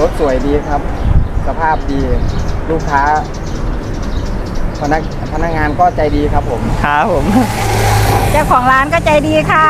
รถสวยดีครับ สภาพดี ลูกค้า พนักพนักงานก็ใจดีครับผม ครับผม เจ้าของร้านก็ใจดีค่ะ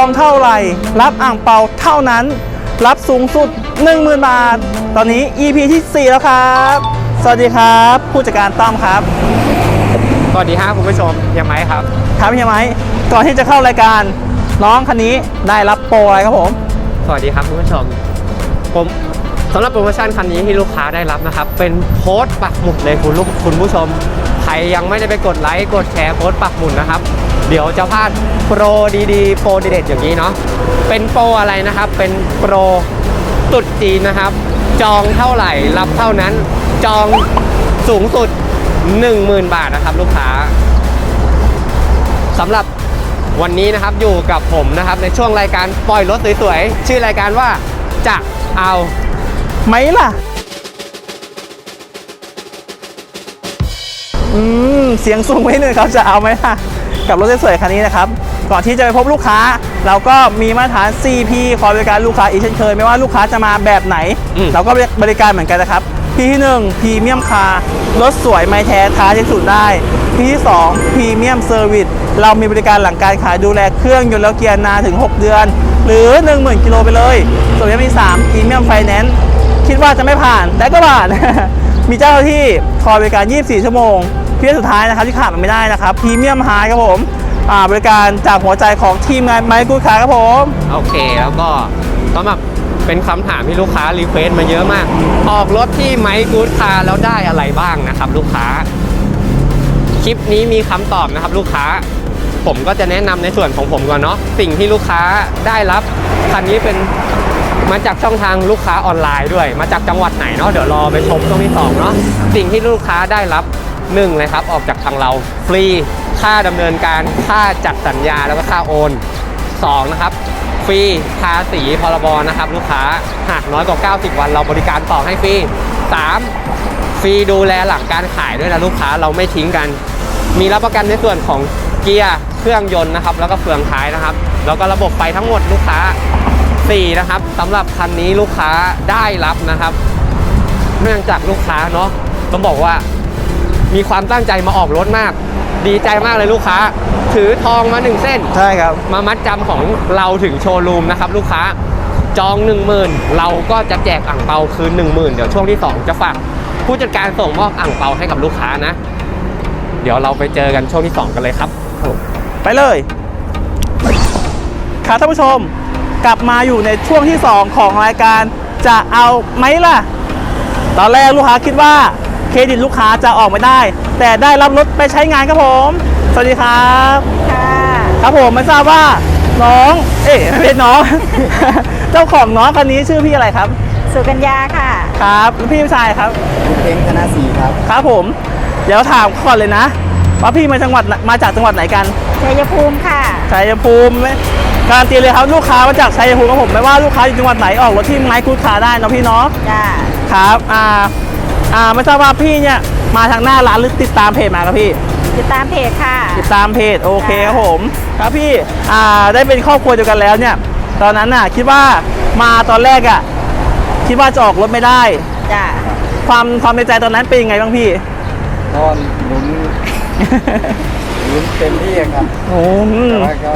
องเท่าไหร่ รับอ่างเปาเท่านั้น รับสูงสุด 10,000 บาท ตอนนี้ EP ที่ 4 แล้วครับ สวัสดีครับ ผู้จัดการต้อมครับ สวัสดีครับคุณผู้ชมเฮียไม้ครับ ครับพี่ไหมก่อนที่จะเข้ารายการ น้องคันนี้ได้รับโปรอะไรครับผม สวัสดีครับคุณผู้ชม ผมสำหรับโปรโมชั่นคันนี้ที่ลูกค้าได้รับนะครับ เป็นโค้ดปักหมุดเลยคุณลูกคุณผู้ชม ใครยังไม่ได้ไปกดไลค์กดแชร์โค้ดปักหมุดนะครับ เดี๋ยวจะพลาดโปรดีๆ โปรดีเด็ดอย่างนี้เนาะ เป็นโปรอะไรนะครับ เป็นโปรตุดจีนนะครับ จองเท่าไหร่รับเท่านั้น จองสูงสุด 10,000 บาทนะครับ ลูกค้าสำหรับวันนี้นะครับอยู่กับผมนะครับในช่วงรายการปล่อยรถสวยๆ ชื่อรายการว่าจะเอาไหมล่ะ อืม เสียงสูงไว้หนึ่งครับจะเอาไหมล่ะ กับรถสวยๆคันนี้นะครับ ก่อนที่จะไปพบลูกค้า เราก็มีมาตรฐาน CP คอยบริการลูกค้าอีกเช่นเคย ไม่ว่าลูกค้าจะมาแบบไหนเราก็บริการเหมือนกันนะครับพี่ที่1พรีเมียมคาร์รถสวยไม่แท้ท้าที่สุดได้พี่ที่2พรีเมียมเซอร์วิสเรามีบริการหลังการขายดูแลเครื่องยนต์และเกียร์นานถึง 6 เดือน หรือ 10,000กิโลไปเลย ส่วนที่3พรีเมียมไฟแนนซ์คิดว่าจะไม่ผ่านแต่ก็ผ่าน มีเจ้าหน้าที่คอยบริการ 24 ชั่วโมง เพียสุดท้ายนะครับที่ขาดมันไม่ได้นะครับพรีเมียมไฮครับผมอ่าบริการจากหัวใจของทีมงานไมค์กูดคาร์ครับผม โอเคแล้วก็สำหรับเป็นคำถามที่ลูกค้ารีเควสต์มาเยอะมาก ออกรถที่ไมค์กู๊ดคาร์แล้วได้อะไรบ้างนะครับลูกค้า คลิปนี้มีคำตอบนะครับลูกค้า ผมก็จะแนะนำในส่วนของผมก่อนเนาะสิ่งที่ลูกค้าได้รับคันนี้เป็นมาจากช่องทางลูกค้าออนไลน์ด้วย มาจากจังหวัดไหนเนาะเดี๋ยวรอไปชมช่วงที่สองเนาะสิ่งที่ลูกค้าได้รับ หนึ่งเลยครับออกจากทางเราฟรีค่าดำเนินการค่าจัดสัญญาแล้วก็ค่าโอนสองนะครับฟรีภาษีพรบนะครับลูกค้าหากน้อยกว่า 90 วันเราบริการต่อให้ฟรี 3. ฟรีดูแลหลังการขายด้วยนะลูกค้าเราไม่ทิ้งกัน มีรับประกันในส่วนของเกียร์เครื่องยนต์นะครับ แล้วก็เฟืองท้ายนะครับ แล้วก็ระบบไฟทั้งหมดลูกค้า 4 นะครับสำหรับคันนี้ลูกค้าได้รับนะครับ เนื่องจากลูกค้าเนาะต้องบอกว่า มีความตั้งใจมาออกรถมาก ดีใจมากเลยลูกค้า ถือทองมาหนึ่งเส้น ใช่ครับ มามัดจำของเราถึงโชว์รูมนะครับลูกค้าจอง 1 0,000 เราก็จะแจกอ่างเปาคืน 1 0,000 เดี๋ยวช่วงที่ 2 จะฝากผู้จัดการส่งมอบอ่างเปาให้กับลูกค้านะ เดี๋ยวเราไปเจอกันช่วงที่ 2 กันเลยครับไปเลยครับท่านผู้ชมกลับมาอยู่ในช่วงที่ 2 ของรายการจะเอาไหมล่ะ ตอนแรกลูกค้าคิดว่า เครดิตลูกค้าจะออกไม่ได้ แต่ได้รับรถไปใช้งานครับผม สวัสดีครับ ค่ะครับผมไม่ทราบว่าน้อง เอ๊ะไม่เป็นน้อง เจ้าของน้องคันนี้ชื่อพี่อะไรครับ สุกัญญาค่ะ ครับแล้วพี่ผู้ชายครับคุณเพ้งธนาสีครับ ครับผม เดี๋ยวถามก่อนเลยนะ ว่าพี่มาจังหวัดไหนมาจากจังหวัดไหนกัน ชัยภูมิค่ะ ชัยภูมิไหมการันตีเลยครับลูกค้ามาจากชัยภูมิครับผมไม่ว่าลูกค้าอยู่จังหวัดไหนออกรถที่ไม้คูดขาได้เนาะพี่เนาะจ้า ครับ อ่า อ่าไม่ทราบว่าพี่เนี่ยมาทางหน้าร้านหรือติดตามเพจมาครับพี่ ติดตามเพจค่ะ ติดตามเพจโอเคครับผมครับพี่อ่าได้เป็นครอบครัวเดียวกันแล้วเนี่ย ตอนนั้นน่ะคิดว่ามาตอนแรกอะคิดว่าจะออกรถไม่ได้ จ้าความความในใจตอนนั้นเป็นยังไงบ้างพี่ก็หนุนหนุนเต็มที่ครับโอ้แต่ว่าก็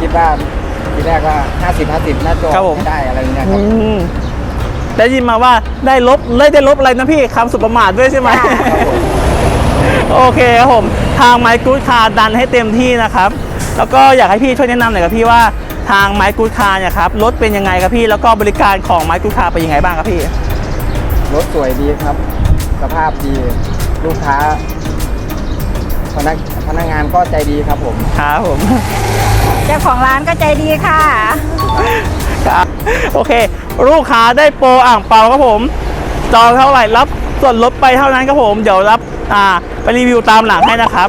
คิดว่าทีแรกว่า 50 50น่าจะอครับอผกมไม่ได้อะไรเงี้ยคอืรับม ได้ยินมาว่าได้ลบเลยได้ลบอะไรนะพี่คำสุประมาทด้วยใช่ไหม โอเคครับผม ทางไมค์กูดคาร์ดันให้เต็มที่นะครับ แล้วก็อยากให้พี่ช่วยแนะนำหน่อยครับพี่ว่าทางไมค์กูดคาร์เนี่ยครับรถเป็นยังไงครับพี่ แล้วก็บริการของไมค์กูดคาร์เป็นยังไงบ้างครับพี่ รถสวยดีครับ สภาพดี ลูกค้า พนักพนักงานก็ใจดีครับผม ครับผม เจ้าของร้านก็ใจดีค่ะ ครับโอเค ลูกค้าได้โปรอ่างเปาครับผม จองเท่าไหร่รับส่วนลดไปเท่านั้นครับผม เดี๋ยวรับอ่าไปรีวิวตามหลังให้นะครับ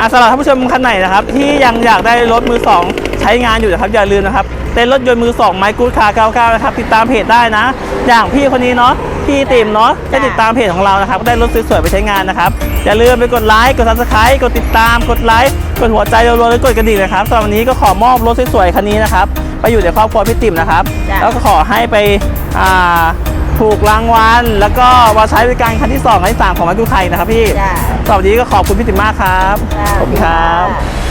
อะสำหรับท่านผู้ชมคันไหนนะครับที่ยังอยากได้รถมือสองใช้งานอยู่นะครับอย่าลืมนะครับเต้นรถยนต์มือสองไมค์กูดคาร์99นะครับติดตามเพจได้นะ อย่างพี่คนนี้เนาะพี่ติมเนาะจะติดตามเพจของเรานะครับได้รถสวยๆไปใช้งานนะครับอย่าลืมไปกดไลค์กดซับสไครต์กดติดตามกดไลค์กดหัวใจรัวๆหรือกดกระดิ่งนะครับสำหรับวันนี้ก็ขอมอบรถสวยๆคันนี้นะครับไปอยู่ในครอบครัวพี่ติมนะครับจ้ะแล้วก็ขอให้ไปอ่า ถูกรางวัลแล้วก็มาใช้บริการคันที่สองคันที่สามของไมค์กูดคาร์นะครับพี่จ้าสวัสดีก็ขอบคุณพี่ติ๋มมากครับจ้าขอบคุณครับค่ะ